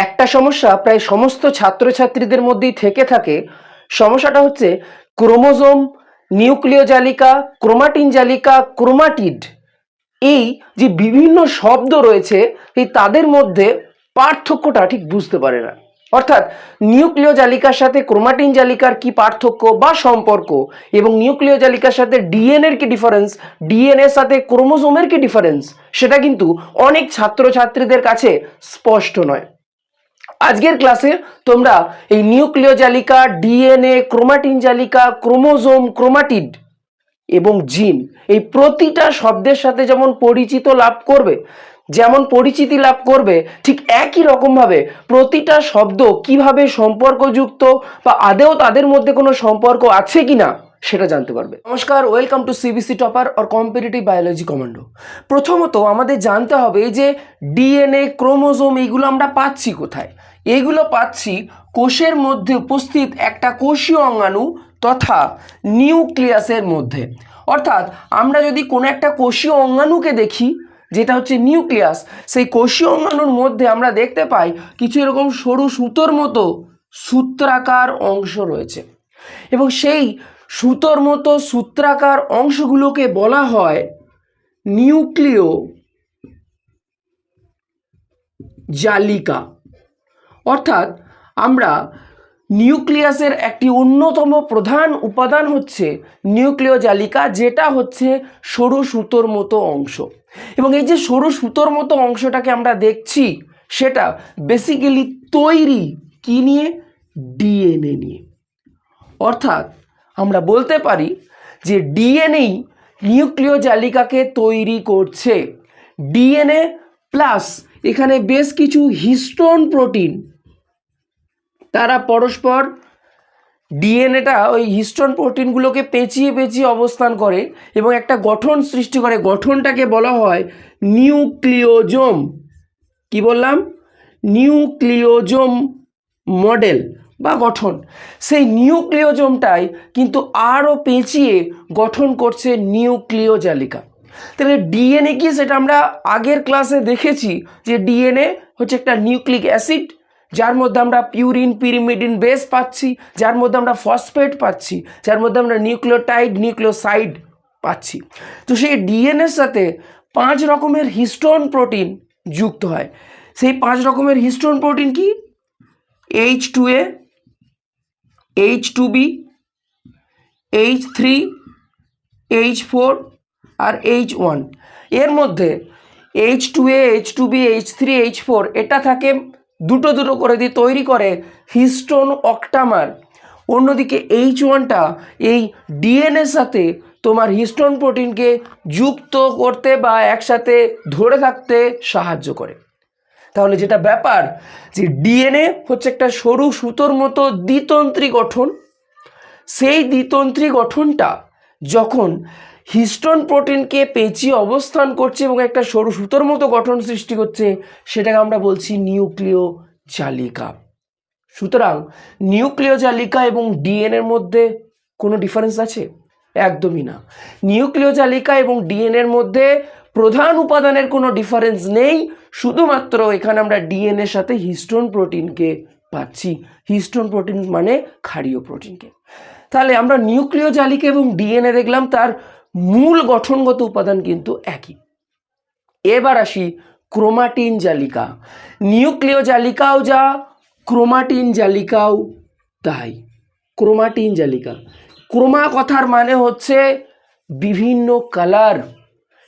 একটা সমস্যা প্রায় সমস্ত ছাত্রছাত্রীদের মধ্যেই থেকে থাকে। সমস্যাটা হচ্ছে ক্রোমোজোম নিউক্লিয় জালিকা ক্রোমাটিন জালিকা, ক্রোমাটিড। এই যে বিভিন্ন শব্দ রয়েছে, এই তাদের মধ্যে পার্থক্যটা ঠিক বুঝতে পারে না। অর্থাৎ নিউক্লিয় জালিকার সাথে ক্রোমাটিন জালিকার কি পার্থক্য বা সম্পর্ক এবং নিউক্লিয় জালিকার সাথে ডিএনএর কি ডিফারেন্স ডিএনএর সাথে ক্রোমোজোমের কি ডিফারেন্স সেটা কিন্তু অনেক ছাত্রছাত্রীদের কাছে স্পষ্ট নয়। আজকের ক্লাসে তোমরা এই নিউক্লিয় জালিকা ডিএনএ ক্রোমাটিন জালিকা ক্রোমোজোম ক্রোমাটিড এবং জিন এই প্রতিটা শব্দের সাথে যেমন পরিচিত লাভ করবে, যেমন পরিচিতি লাভ করবে, ঠিক একই রকমভাবে প্রতিটা শব্দ কীভাবে সম্পর্কযুক্ত বা আদেও তাদের মধ্যে কোনো সম্পর্ক আছে কিনা সেটা জানতে পারবে। নমস্কার welcome to CBC topper or competitive biology commando প্রথমত আমাদের জানতে হবে যে ডিএনএ ক্রোমোজোম এইগুলো আমরা পাচ্ছি কোথায়? এইগুলো পাচ্ছি কোষের মধ্যে উপস্থিত একটা কোষীয় অঙ্গাণু তথা নিউক্লিয়াসের মধ্যে। অর্থাৎ আমরা যদি কোনো একটা কোষীয় অঙ্গাণুকে দেখি, যেটা হচ্ছে নিউক্লিয়াস, সেই কোষীয় অঙ্গাণুর মধ্যে আমরা দেখতে পাই কিছু এরকম সরু সুতোর মতো সূত্রাকার অংশ রয়েছে। এবং সেই সুতোর মতো সূত্রাকার অংশগুলোকে বলা হয় নিউক্লিয় জালিকা। অর্থাৎ আমরা নিউক্লিয়াসের একটি অন্যতম প্রধান উপাদান হচ্ছে নিউক্লিয় জালিকা যেটা হচ্ছে সরু সুতোর মতো অংশ। এবং এই যে সরু সুতোর মতো অংশটাকে আমরা দেখছি, সেটা বেসিক্যালি তৈরি কি নিয়ে? ডিএনএ নিয়ে। অর্থাৎ আমরা বলতে পারি যে ডিএনএই নিউক্লিয় জালিকাকে তৈরি করছে। ডিএনএ প্লাস এখানে বেশ কিছু হিস্টোন প্রোটিন তারা পরস্পর ডিএনএটা ওই হিস্টোন প্রোটিনগুলোকে পেঁচিয়ে পেঁচিয়ে অবস্থান করে এবং একটা গঠন সৃষ্টি করে। গঠনটাকে বলা হয় নিউক্লিওজোম। কি বললাম? নিউক্লিওজোম মডেল বা গঠন। সেই নিউক্লিওজোমটাই কিন্তু আরও পেঁচিয়ে গঠন করছে নিউক্লিয় জালিকা তাহলে ডিএনএ কি সেটা আমরা আগের ক্লাসে দেখেছি যে ডিএনএ হচ্ছে একটা নিউক্লিক অ্যাসিড যার মধ্যে আমরা পিউরিন পিরিমিডিন বেস পাচ্ছি, যার মধ্যে আমরা ফসফেট পাচ্ছি, যার মধ্যে আমরা নিউক্লিওটাইড নিউক্লিওসাইড পাচ্ছি। তো সেই ডিএনএর সাথে পাঁচ রকমের হিস্টোন প্রোটিন যুক্ত হয়। সেই পাঁচ রকমের হিস্টোন প্রোটিন কি? H two A H two B H three H four R H ওয়ানের মধ্যে H two A H two B H three H four এটা থাকে দুটো দুটো করে দিয়ে তৈরি করে হিস্টোন অক্টামার অন্যদিকে এইচ ওয়ানটা এই ডিএনএর সাথে তোমার হিস্টোন প্রোটিনকে যুক্ত করতে বা একসাথে ধরে থাকতে সাহায্য করে। তাহলে যেটা ব্যাপার যে ডিএনএ হচ্ছে একটা সরু সুতোর মতো দ্বিতন্ত্রী গঠন। সেই দ্বিতন্ত্রী গঠনটা যখন হিস্টোন প্রোটিনকে পেঁচিয়ে অবস্থান করছে এবং একটা সরু সুতোর মতো গঠন সৃষ্টি করছে, সেটাকে আমরা বলছি নিউক্লিয় জালিকা। সুতরাং নিউক্লিয় জালিকা এবং ডিএনএর মধ্যে কোনো ডিফারেন্স আছে? একদমই না। নিউক্লিয় জালিকা এবং ডিএনএর মধ্যে প্রধান উপাদানের কোনো ডিফারেন্স নেই, শুধুমাত্র এখানে আমরা ডিএনএর সাথে হিস্টোন প্রোটিনকে পাচ্ছি। হিস্টোন প্রোটিন মানে ক্ষারীয় প্রোটিনকে। তাহলে আমরা নিউক্লিয় জালিকা এবং ডিএনএ দেখলাম, তার মূল গঠনগত উপাদান কিন্তু একই। এবার আসি ক্রোমাটিন জালিকা। নিউক্লিয় জালিকাও যা, ক্রোমাটিন জালিকাও তাই। ক্রোমাটিন জালিকা। ক্রোমা কথার মানে হচ্ছে বিভিন্ন কালার।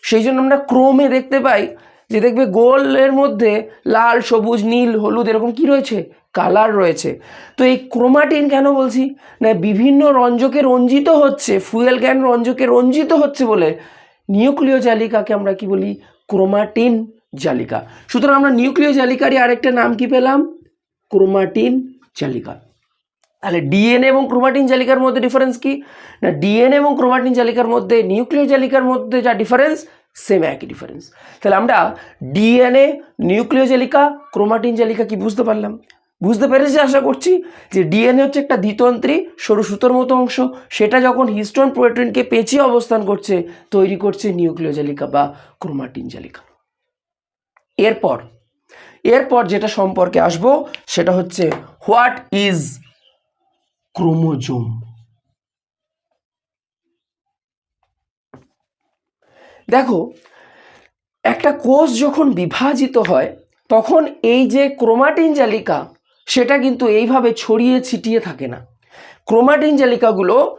সেই জন্য আমরা ক্রোমে দেখতে পাই যে দেখবে গোলের মধ্যে লাল, সবুজ, নীল, হলুদ এরকম কি রয়েছে? কালার রয়েছে। তো এই ক্রোমাটিন কেন বলছি? না, বিভিন্ন রঞ্জকে রঞ্জিত হচ্ছে, ফুয়েল গ্যান রঞ্জকে রঞ্জিত হচ্ছে বলে নিউক্লিয় জালিকাকে আমরা কি বলি? ক্রোমাটিন জালিকা। সুতরাং আমরা নিউক্লিয় জালিকারই আরেকটা নাম কি পেলাম? ক্রোমাটিন জালিকা। তাহলে ডিএনএ এবং ক্রোমাটিন জালিকার মধ্যে ডিফারেন্স কি? না, ডিএনএ এবং ক্রোমাটিন জালিকার মধ্যে, নিউক্লিয় জালিকার মধ্যে যা ডিফারেন্স সেম একই ডিফারেন্স তাহলে আমরা ডিএনএ, নিউক্লিয় জালিকা, ক্রোমাটিন জালিকা কি বুঝতে পারলাম? বুঝতে পেরেছি আশা করছি? যে ডিএনএ হচ্ছে একটা দ্বিতন্ত্রী সরু সুতোর মতো অংশ। সেটা যখন হিস্টোন প্রোটিনকে পেঁচিয়ে অবস্থান করছে, তৈরি করছে নিউক্লিয় জালিকা বা ক্রোমাটিন জালিকা। এরপর এরপর যেটা সম্পর্কে আসব, সেটা হচ্ছে হোয়াট ইজ ক্রোমোজোম? দেখো, একটা কোষ যখন বিভাজিত হয়, তখন এই যে ক্রোমাটিন জালিকা সেটা কিন্তু এইভাবে ছড়িয়ে ছিটিয়ে থাকে না। ক্রোমাটিন জালিকাগুলো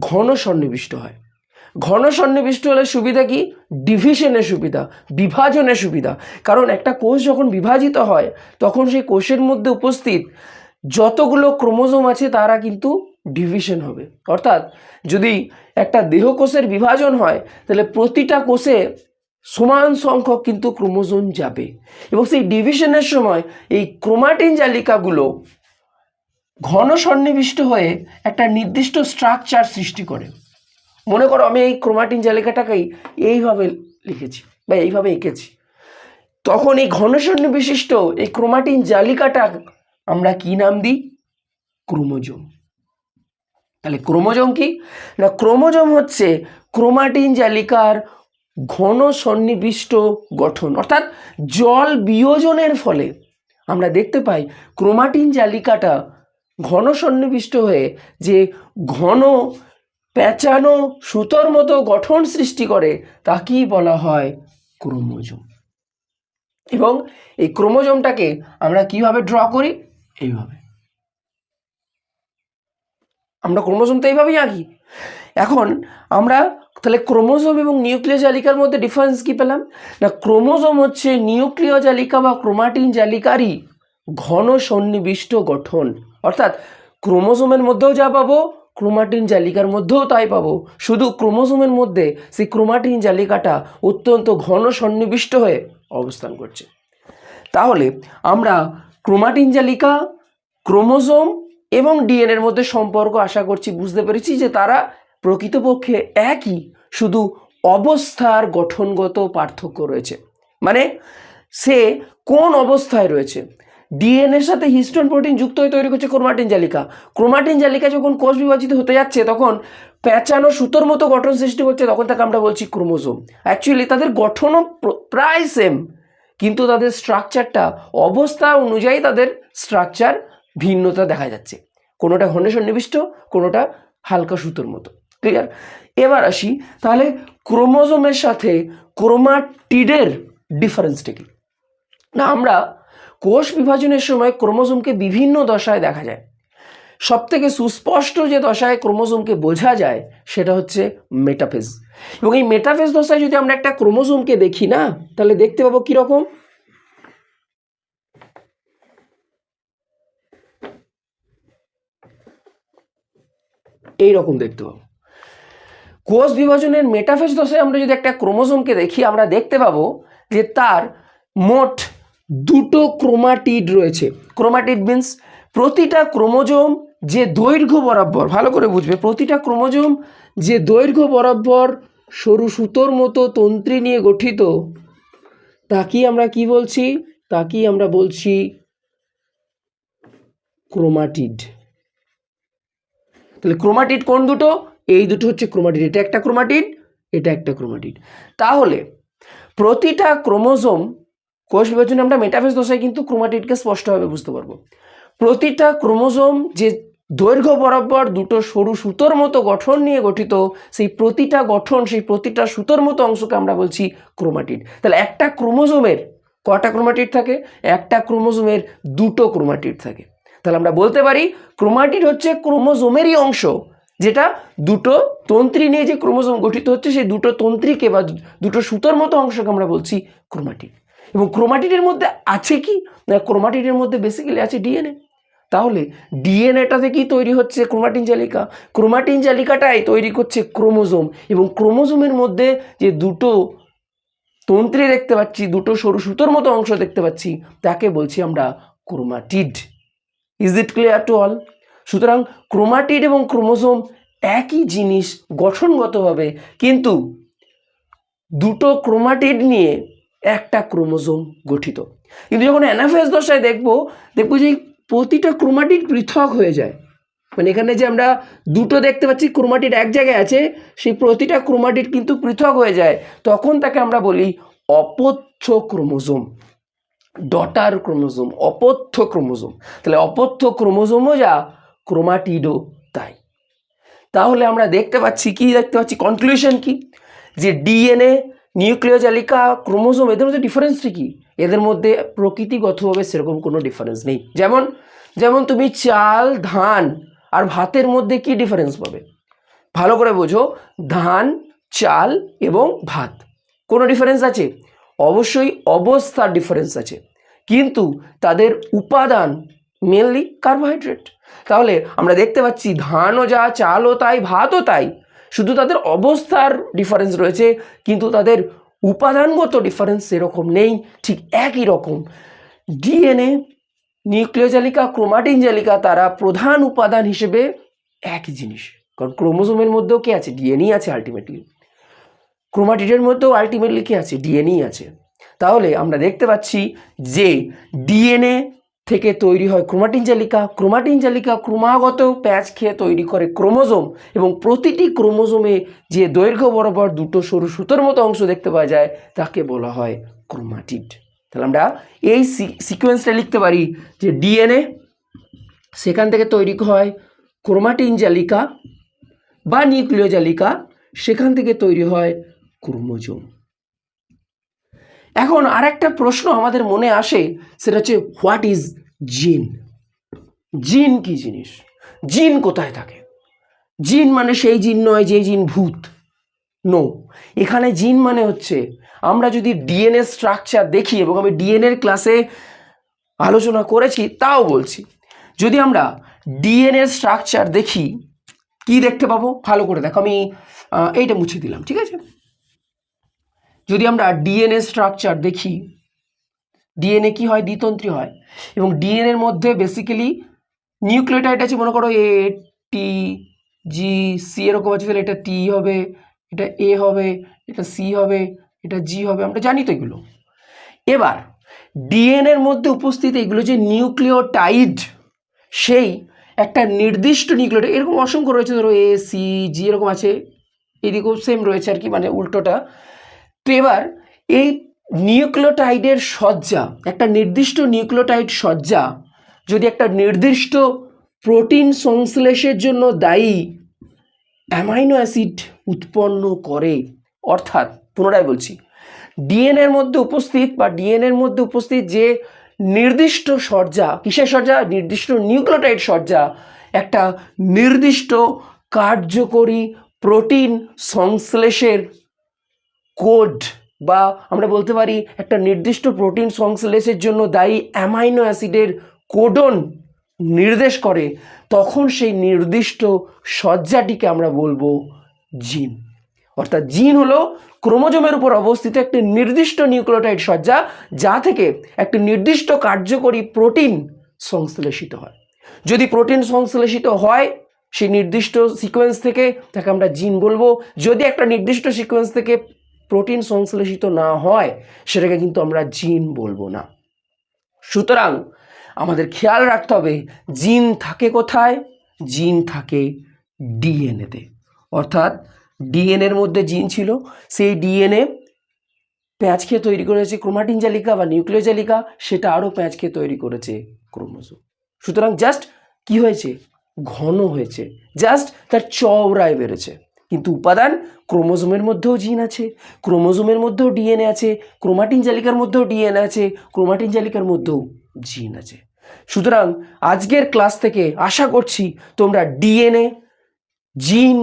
ঘন সন্নিবিষ্ট হয়। ঘন সন্নিবিষ্ট হলে সুবিধা কি? ডিভিশনের সুবিধা বিভাজনের সুবিধা। কারণ একটা কোষ যখন বিভাজিত হয়, তখন সেই কোষের মধ্যে উপস্থিত যতগুলো ক্রোমোজোম আছে, তারা কিন্তু ডিভিশন হবে। অর্থাৎ যদি একটা দেহকোষের বিভাজন হয়, তাহলে প্রতিটা কোষে সমান সংখ্যক কিন্তু ক্রোমোজোম যাবে। এবং সেই ডিভিশনের সময় এই ক্রোমাটিন জালিকাগুলো ঘন সন্নিবিষ্ট হয়ে একটা নির্দিষ্ট স্ট্রাকচার সৃষ্টি করে। মনে করো আমি এই ক্রোমাটিন জালিকাটাকেই এইভাবে লিখেছি বা এইভাবে এঁকেছি। তখন এই ঘন সন্নিবিশিষ্ট এই ক্রোমাটিন জালিকাটা আমরা কি নাম দিই? ক্রোমোজোম। তাহলে ক্রোমোজোম কি? না, ক্রোমোজোম হচ্ছে ক্রোমাটিন জালিকার ঘন সন্নিবিষ্ট গঠন। অর্থাৎ জল বিয়োজনের ফলে আমরা দেখতে পাই ক্রোমাটিন জালিকাটা ঘন সন্নিবিষ্ট হয়ে যে ঘন পেঁচানো সুতোর মতো গঠন সৃষ্টি করে তাকেই বলা হয় ক্রোমোজোম। এবং এই ক্রোমোজোমটাকে আমরা কীভাবে ড্র করি? এইভাবে। আমরা ক্রোমোজোম তো এইভাবেই আঁকি। এখন আমরা তাহলে ক্রোমোজোম এবং নিউক্লিয় জালিকার মধ্যে ডিফারেন্স কি পেলাম? না, ক্রোমোজোম হচ্ছে নিউক্লিয় জালিকা বা ক্রোমাটিন জালিকারই ঘন সন্নিবিষ্ট গঠন। অর্থাৎ ক্রোমোজোমের মধ্যেও যা পাবো, ক্রোমাটিন জালিকার মধ্যেও তাই পাবো। শুধু ক্রোমোজোমের মধ্যে সেই ক্রোমাটিন জালিকাটা অত্যন্ত ঘন সন্নিবিষ্ট হয়ে অবস্থান করছে। তাহলে আমরা ক্রোমাটিন জালিকা, ক্রোমোজোম এবং ডিএনএর মধ্যে সম্পর্ক আশা করছি বুঝতে পেরেছি যে তারা প্রকৃতপক্ষে একই, শুধু অবস্থার গঠনগত পার্থক্য রয়েছে। মানে সে কোন অবস্থায় রয়েছে? ডিএনএর সাথে হিস্টোন প্রোটিন যুক্ত হয়ে তৈরি করছে ক্রোমাটিন জালিকা। ক্রোমাটিন জালিকা যখন কোষ বিভাজিত হতে যাচ্ছে, তখন প্যাঁচানো সুতোর মতো গঠন সৃষ্টি করছে, তখন তাকে আমরা বলছি ক্রোমোজোম অ্যাকচুয়ালি তাদের গঠনও প্রায় সেম কিন্তু তাদের স্ট্রাকচারটা অবস্থা অনুযায়ী তাদের স্ট্রাকচার ভিন্নতা দেখা যাচ্ছে। কোনোটা ঘন সন্নিবিষ্ট, কোনোটা হালকা সুতোর মতো। ক্লিয়ার এবার আসি, তাহলে ক্রোমোজোমের সাথে ক্রোমাটিডের ডিফারেন্সটা কি? না, আমরা কোষ বিভাজনের সময় ক্রোমোজোমকে বিভিন্ন দশায় দেখা যায়। সব থেকে সুস্পষ্ট যে দশায় ক্রোমোজোমকে বোঝা যায়, সেটা হচ্ছে মেটাফেজ এবং এই মেটাফেজ দশায় যদি আমরা একটা ক্রোমোজোমকে দেখি না, তাহলে দেখতে পাবো কীরকম এই রকম দেখতে পাবো। কোষ বিভাজনের মেটাফেজ দশায় আমরা যদি একটা ক্রোমোজোমকে দেখি, আমরা দেখতে পাবো যে তার মোট দুটো ক্রোমাটিড রয়েছে। ক্রোমাটিড মিন্স প্রতিটা ক্রোমোজোম যে দৈর্ঘ্য বরাবর, ভালো করে বুঝবে, প্রতিটা ক্রোমোজোম যে দৈর্ঘ্য বরাবর সরু সুতোর মতো তন্ত্রী নিয়ে গঠিত তাকেই আমরা কি বলছি? তাকেই আমরা বলছি ক্রোমাটিড। তাহলে ক্রোমাটিড কোন দুটো? এই দুটো হচ্ছে ক্রোমাটিড এটা একটা ক্রোমাটিড এটা একটা ক্রোমাটিড তাহলে, প্রতিটা ক্রোমোজোম কোষ বিভাজনে আমরা মেটাফেজ দশায় কিন্তু ক্রোমাটিডকে স্পষ্টভাবে বুঝতে পারব। প্রতিটা ক্রোমোজোম যে দৈর্ঘ্য বরাবর দুটো সরু সুতোর মতো গঠন নিয়ে গঠিত, সেই প্রতিটা গঠন, সেই প্রতিটা সুতোর মতো অংশকে আমরা বলছি ক্রোমাটিড তাহলে একটা ক্রোমোজোমের কটা ক্রোমাটিড থাকে? একটা ক্রোমোজোমের দুটো ক্রোমাটিড থাকে। তাহলে আমরা বলতে পারি ক্রোমাটিড হচ্ছে ক্রোমোজোমেরই অংশ যেটা দুটো তন্ত্রী নিয়ে যে ক্রোমোজোম গঠিত হচ্ছে, সেই দুটো তন্ত্রীকে বা দুটো সুতোর মতো অংশকে আমরা বলছি ক্রোমাটিড। এবং ক্রোমাটিডের মধ্যে আছে কি? না, ক্রোমাটিডের মধ্যে বেসিক্যালি আছে ডিএনএ তাহলে ডিএনএটা থেকেই তৈরি হচ্ছে ক্রোমাটিন জালিকা। ক্রোমাটিন জালিকাটাই তৈরি করছে ক্রোমোজোম। এবং ক্রোমোজোমের মধ্যে যে দুটো তন্ত্রী দেখতে পাচ্ছি, দুটো সরু সুতোর মতো অংশ দেখতে পাচ্ছি, তাকে বলছি আমরা chromatid. Is it clear to all সুতরাং ক্রোমাটিড এবং ক্রোমোজোম একই জিনিস গঠনগতভাবে, কিন্তু দুটো ক্রোমাটিড নিয়ে একটা ক্রোমোজোম গঠিত। কিন্তু যখন অ্যানাফেজ দশায় দেখব, দেখব যে প্রতিটা ক্রোমাটিড পৃথক হয়ে যায়। মানে এখানে যে আমরা দুটো দেখতে পাচ্ছি, ক্রোমাটিড এক জায়গায় আছে, সেই প্রতিটা ক্রোমাটিড কিন্তু পৃথক হয়ে যায়। তখন তাকে আমরা বলি অপথ্য ক্রোমোজোম, ডটার ক্রোমোজোম, অপথ্য ক্রোমোজোম। তাহলে অপথ্য ক্রোমোজোমও যা ক্রোমাটিডও তাই। তাহলে আমরা দেখতে পাচ্ছি কি, দেখতে পাচ্ছি কনক্লুশন কি? যে ডিএনএ নিউক্লিওজালিকা ক্রোমোজোম, এদের মধ্যে ডিফারেন্সটা কী? এদের মধ্যে প্রকৃতিগতভাবে সেরকম কোনো ডিফারেন্স নেই। যেমন যেমন তুমি চাল, ধান আর ভাতের মধ্যে কি ডিফারেন্স পাবে? ভালো করে বোঝো, ধান, চাল এবং ভাত। কোনো ডিফারেন্স আছে? অবশ্যই অবস্থার ডিফারেন্স আছে। কিন্তু তাদের উপাদান মেনলি কার্বোহাইড্রেট তাহলে আমরা দেখতে পাচ্ছি ধানও যা, চালও তাই, ভাতও তাই। শুধু তাদের অবস্থার ডিফারেন্স রয়েছে, কিন্তু তাদের উপাদানগত ডিফারেন্স সেরকম নেই, ঠিক একই রকম। ডিএনএ নিউক্লিওজালিকা ক্রোমাটিন জালিকা তারা প্রধান উপাদান হিসেবে একই জিনিস। কারণ ক্রোমোজোমের মধ্যেও কি আছে? ডিএনই আছে আলটিমেটলি ক্রোমাটিডের মধ্যেও আলটিমেটলি কি আছে? ডিএনই আছে। তাহলে আমরা দেখতে পাচ্ছি যে ডিএনএ থেকে তৈরি হয় ক্রোমাটিন জালিকা। ক্রোমাটিন জালিকা ক্রমাগত প্যাচ খেয়ে তৈরি করে ক্রোমোজোম এবং প্রতিটি ক্রোমোজোমে যে দৈর্ঘ্য বরাবর দুটো সরু সুতোর মতো অংশ দেখতে পাওয়া যায়, তাকে বলা হয় ক্রোমাটিড। তাহলে আমরা এই সিকোয়েন্সটা লিখতে পারি যে ডিএনএ সেখান থেকে তৈরি হয় ক্রোমাটিন জালিকা বা নিউক্লিয় জালিকা, সেখান থেকে তৈরি হয় ক্রোমোজোম। এখন আরেকটা প্রশ্ন আমাদের মনে আসে, সেটা হচ্ছে হোয়াট ইজ জিন জিন কি জিনিস? জিন কোথায় থাকে? জিন মানে সেই জিন নয়, যে জিন ভূত। নো এখানে জিন মানে হচ্ছে, আমরা যদি ডিএনএ স্ট্রাকচার দেখি এবং আমি ডিএনএর ক্লাসে আলোচনা করেছি, তাও বলছি। যদি আমরা ডিএনএ স্ট্রাকচার দেখি, কি দেখতে পাবো? ভালো করে দেখো, আমি এইটা মুছে দিলাম, ঠিক আছে? যদি আমরা ডিএনএ স্ট্রাকচার দেখি ডিএনএ কি হয়? দ্বিতন্ত্রী হয়। এবং ডিএনএর মধ্যে বেসিক্যালি নিউক্লিওটাইড আছে, মনে করো এ টি জি সি এরকম আছে, তাহলে এটা টি হবে, এটা এ হবে, এটা সি হবে, এটা জি হবে, আমরা জানি তো এগুলো। এবার ডিএনএর মধ্যে উপস্থিত এগুলো যে নিউক্লিওটাইড সেই একটা নির্দিষ্ট নিউক্লিওটাইড এরকম অসংখ্য রয়েছে, ধরো এ সি জি এরকম আছে, এদিকেও সেম রয়েছে আর কি মানে উল্টোটা। তো এবার এই নিউক্লিওটাইডের সজ্জা একটা নির্দিষ্ট নিউক্লিওটাইড সজ্জা যদি একটা নির্দিষ্ট প্রোটিন সংশ্লেষের জন্য দায়ী, অ্যামাইনো অ্যাসিড উৎপন্ন করে, অর্থাৎ পুনরায় বলছি ডিএনএর মধ্যে উপস্থিত বা ডিএনএর মধ্যে উপস্থিত যে নির্দিষ্ট সজ্জা কিসের সজ্জা নির্দিষ্ট নিউক্লিওটাইড সজ্জা একটা নির্দিষ্ট কার্যকরী প্রোটিন সংশ্লেষের কোড বা আমরা বলতে পারি একটা নির্দিষ্ট প্রোটিন সংশ্লেষের জন্য দায়ী অ্যামাইনো অ্যাসিডের কোডন নির্দেশ করে, তখন সেই নির্দিষ্ট সজ্জাটিকে আমরা বলব জিন অর্থাৎ জিন হলো ক্রোমোজোমের উপর অবস্থিত একটি নির্দিষ্ট নিউক্লিওটাইড সজ্জা যা থেকে একটি নির্দিষ্ট কার্যকরী প্রোটিন সংশ্লেষিত হয়। যদি প্রোটিন সংশ্লেষিত হয়, সেই নির্দিষ্ট সিকোয়েন্স থেকে তাকে আমরা জিন বলব। যদি একটা নির্দিষ্ট সিকোয়েন্স থেকে প্রোটিন সংশ্লেষিত না হয়, সেটাকে কিন্তু আমরা জিন বলব না। সুতরাং আমাদের খেয়াল রাখতে হবে জিন থাকে কোথায়? জিন থাকে ডিএনএতে অর্থাৎ ডিএনএর মধ্যে জিন ছিল, সেই ডিএনএ প্যাঁচ খেয়ে তৈরি করেছে ক্রোমাটিন জালিকা বা নিউক্লিয় জালিকা, সেটা আরও প্যাঁচ খেয়ে তৈরি করেছে ক্রোমোজোম সুতরাং জাস্ট কি হয়েছে? ঘন হয়েছে। জাস্ট তার চওড়ায় বেড়েছে। কিন্তু উপাদান ক্রোমোজোমের মধ্যেও জিন আছে, ক্রোমোজোমের মধ্যেও ডিএনএ আছে, ক্রোমাটিন জালিকার মধ্যেও ডিএনএ আছে, ক্রোমাটিন জালিকার মধ্যেও জিন আছে। সুতরাং আজকের ক্লাস থেকে আশা করছি তোমরা ডিএনএ, জিন,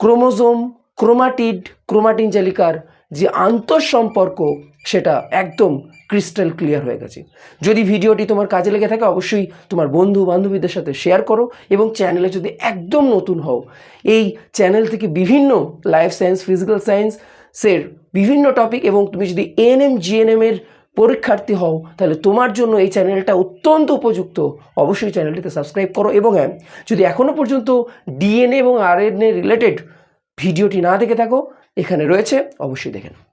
ক্রোমোজোম, ক্রোমাটিড, ক্রোমাটিন জালিকার যে আন্তঃসম্পর্ক সেটা একদম ক্রিস্টাল ক্লিয়ার হয়ে গেছে। যদি ভিডিওটি তোমার কাজে লেগে থাকে, অবশ্যই তোমার বন্ধু বান্ধবীদের সাথে শেয়ার করো এবং চ্যানেলে যদি একদম নতুন হও, এই চ্যানেল থেকে বিভিন্ন লাইফ সায়েন্স ফিজিক্যাল সায়েন্সের বিভিন্ন টপিক এবং তুমি যদি এএনএম জিএনএম এর পরীক্ষার্থী হও, তাহলে তোমার জন্য এই চ্যানেলটা অত্যন্ত উপযুক্ত। অবশ্যই চ্যানেলটিতে সাবস্ক্রাইব করো এবং হ্যাঁ যদি এখনও পর্যন্ত ডিএনএ এবং আরএনএ রিলেটেড ভিডিওটি না দেখে থাকো, এখানে রয়েছে, অবশ্যই দেখে নাও।